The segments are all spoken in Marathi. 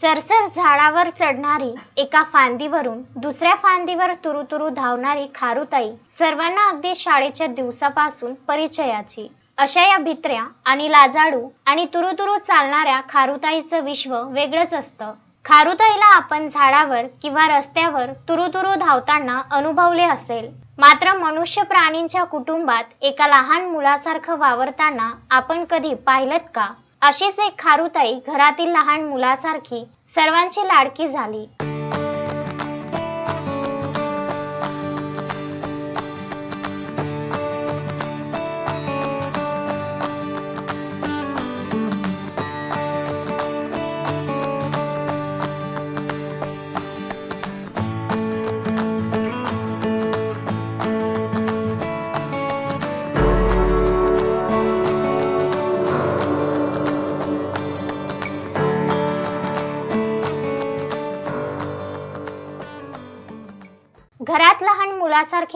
सरसर झाडावर चढणारी एका फांदीवरून दुसऱ्या फांदीवर तुरुतुरू धावणारी खारुताई सर्वांना अगदी शाळेच्या दिवसापासून परिचयाची. अशा या भित्र्या आणि लाजाडू आणि तुरुतुरू चालणाऱ्या खारुताईचं विश्व वेगळंच असतं. खारुताईला आपण झाडावर किंवा रस्त्यावर तुरुतुरू धावताना अनुभवले असेल. मात्र मनुष्य प्राणींच्या कुटुंबात एका लहान मुलासारखं वावरताना आपण कधी पाहिलं का? अशीच एक खारुताई घरातील लहान मुलासारखी सर्वांची लाडकी झाली.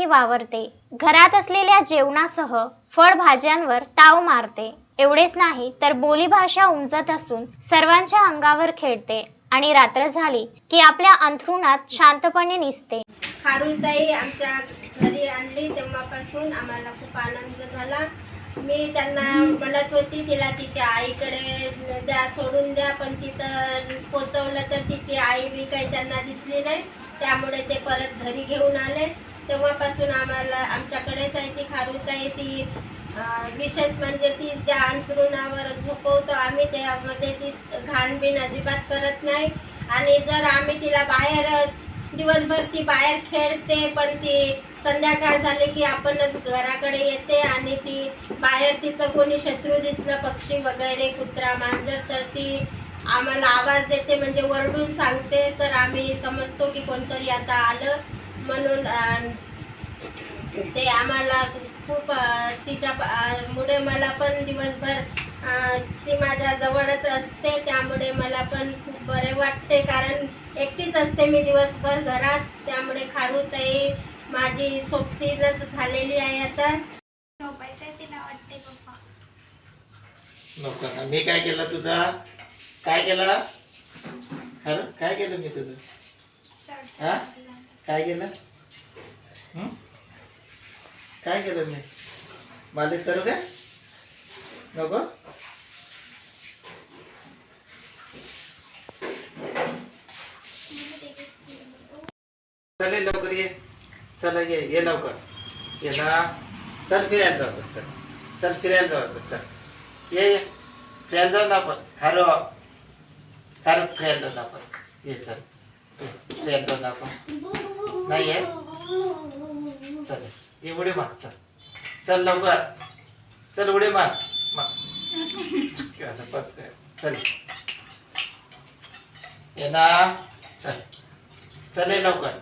सारखी वावरते. घरात असलेल्या जेवणासह फळभाज्यांवर ताव मारते. एवढेच नाही तर बोलीभाषा उमजत असून सर्वांच्या अंगावर खेळते आणि रात्र झाली की आपल्या अंथरुणात शांतपणे निसते. खारुताई आमच्या घरी आणली तेव्हापासून आम्हाला खूप आनंद झाला. मी त्यांना म्हणत होती तिला तिच्या आईकडे द्या सोडून द्या पण तिथं पोचवलं तर तिची आई बी काही त्यांना दिसली नाही. त्यामुळे ते परत घरी घेऊन आले. तेव्हापासून आम्हाला आमच्याकडेच आहे ती खारुताई ती. विशेष म्हणजे ती ज्या अंतरुणावर झोपवतो आम्ही त्यामध्ये ती घाण बिन अजिबात करत नाही. आणि जर आम्ही तिला बाहेर दिवसभर ती बाहेर खेळते पण ती संध्याकाळ झाली की आपणच घराकडे येते आणि ती बाहेर तिचं कोणी शत्रू दिसलं पक्षी वगैरे कुत्रा मांजर तर ती आम्हाला आवाज देते म्हणजे वरडून सांगते. तर आम्ही समजतो की कोणतरी आता आलं. म्हणून ते आम्हाला खूप तिच्या मुळे मला पण दिवसभर ती माझ्या जवळच असते. त्यामुळे मला पण खूप बरे वाटते. कारण एकटीच असते मी दिवसभर घरात. त्यामुळे खारुताई माझी सोबतीनच झालेली आहे आता. झोपायचंय तिला वाटते पप्पा. नको ना मी काय केलं तुझा? काय केलं? खरं? काय केलं मी तुझं? हा? मालिश करू नको? चल लवकर ये. चला ये ये लवकर. ये ना. चल फिरायला आपण, चल. चल फिरायला आपण, चल. ये ये. फिरायला जाऊ ना आपण. खारो. खारो, फिरायला जाऊ ना आपण. ये, चल. फिरायला जाऊ ना आपण. नाही चल ये उडी मार चल. चल लवकर. चल उडी मार. असं काय चल. ये ना. चल. चल लवकर.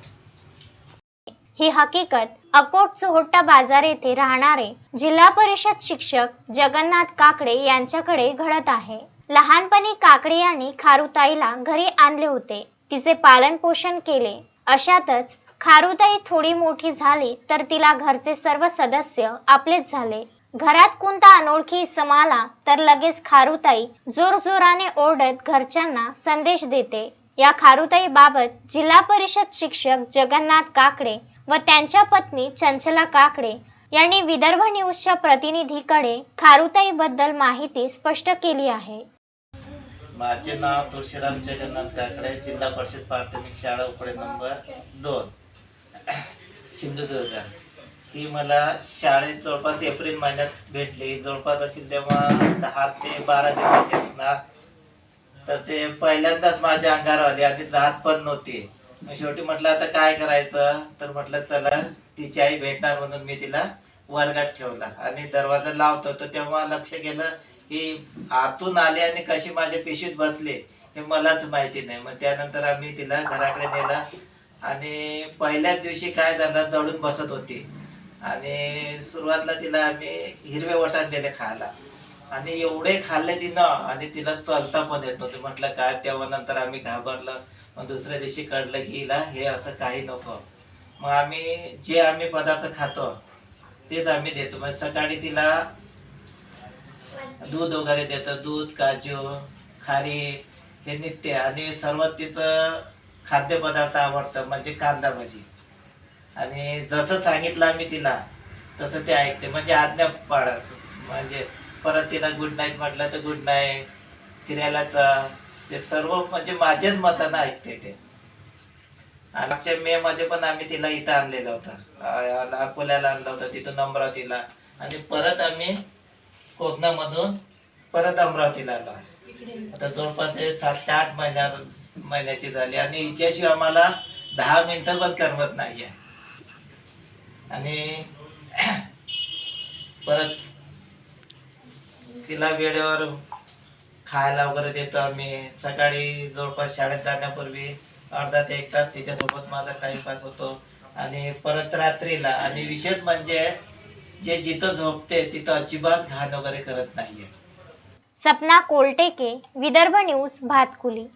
ही हकीकत अकोट चोहट्टा बाजार येथे राहणारे जिल्हा परिषद शिक्षक जगन्नाथ काकडे यांच्याकडे घडत आहे. लहानपणी काकडे यांनी खारुताईला घरी आणले होते. तिचे पालन पोषण केले. अशातच खारुताई थोडी मोठी झाली तर तिला घरचे सर्व सदस्य आपलेच झाले. घरात कोणता अनोळखी इसम आला तर लगेच खारुताई जोरजोराने ओरडत घरच्यांना संदेश देते. या खारुताई बाबत जिल्हा परिषद शिक्षक जगन्नाथ काकडे व त्यांच्या पत्नी चंचला काकडे यांनी विदर्भ न्यूजच्या प्रतिनिधीकडे खारुताई बद्दल माहिती स्पष्ट केली आहे. माझे नाव तुळशीराम जगन्नाथ काकडे जिल्हा परिषद प्राथमिक शाळा उकडे नंबर दोन. सिंधुदुर्ग. ही मला शाळेत जवळपास एप्रिल महिन्यात भेटली. जवळपास असेल तेव्हा दहा ते बारा दिवसाची असणार. तर ते पहिल्यांदाच माझ्या अंगावर आली. आधी जात पण नव्हती. मग शेवटी म्हटलं आता काय करायचं? तर म्हटलं चला तिची आई भेटणार म्हणून मी तिला वर्गात ठेवला. आणि दरवाजा लावतो. तर तेव्हा लक्ष गेलं की आतून आले आणि कशी माझ्या पिशवीत बसले हे मलाच माहिती नाही. मग त्यानंतर आम्ही तिला घराकडे नेला. आणि पहिल्याच दिवशी काय झालं दडून बसत होती. आणि सुरुवातला तिला आम्ही हिरवे वटाण दिले खायला. आणि एवढे खाल्ले तिनं आणि तिला चालता पण येत नव्हते. म्हटलं काय तेव्हा नंतर आम्ही घाबरलं. मग दुसऱ्या दिवशी कळलं की हिला हे असं काही नको. मग आम्ही जे आम्ही पदार्थ खातो तेच आम्ही देतो. म्हणजे सकाळी तिला दूध वगैरे देतो. दूध काजू खारी हे नित्य. आणि सर्वात तिचं खाद्यपदार्थ आवडतं म्हणजे कांदा भजी. आणि जसं सांगितलं आम्ही तिला तसं ते ऐकते. म्हणजे आज्ञा पाळत म्हणजे परत तिला गुड नाईट म्हटलं तर गुड नाईट फिरायला जा ते सर्व म्हणजे माझ्याच मतानं ऐकते ते. आणि मागच्या मे मध्ये पण आम्ही तिला इथं आणलेलं होतं. अकोल्याला आणलं होतं तिथून अमरावतीला. आणि परत आम्ही कोकणामधून परत अमरावतीला आलो आता जवळपास हे सात ते आठ महिन्या महिन्याची झाली आणि हिच्याशिवाय आम्हाला दहा मिनिटं पण करमत नाहीये. आणि परत तिला वेळेवर खायला वगैरे देतो आम्ही. सकाळी जवळपास शाळेत जाण्यापूर्वी अर्धा ते एक तास तिच्यासोबत माझा टाइमपास होतो. आणि परत रात्रीला आणि विशेष म्हणजे जे जिथं झोपते तिथं अजिबात घाण वगैरे करत नाहीये. सपना कोलटेके विदर्भ न्यूज भातकुली.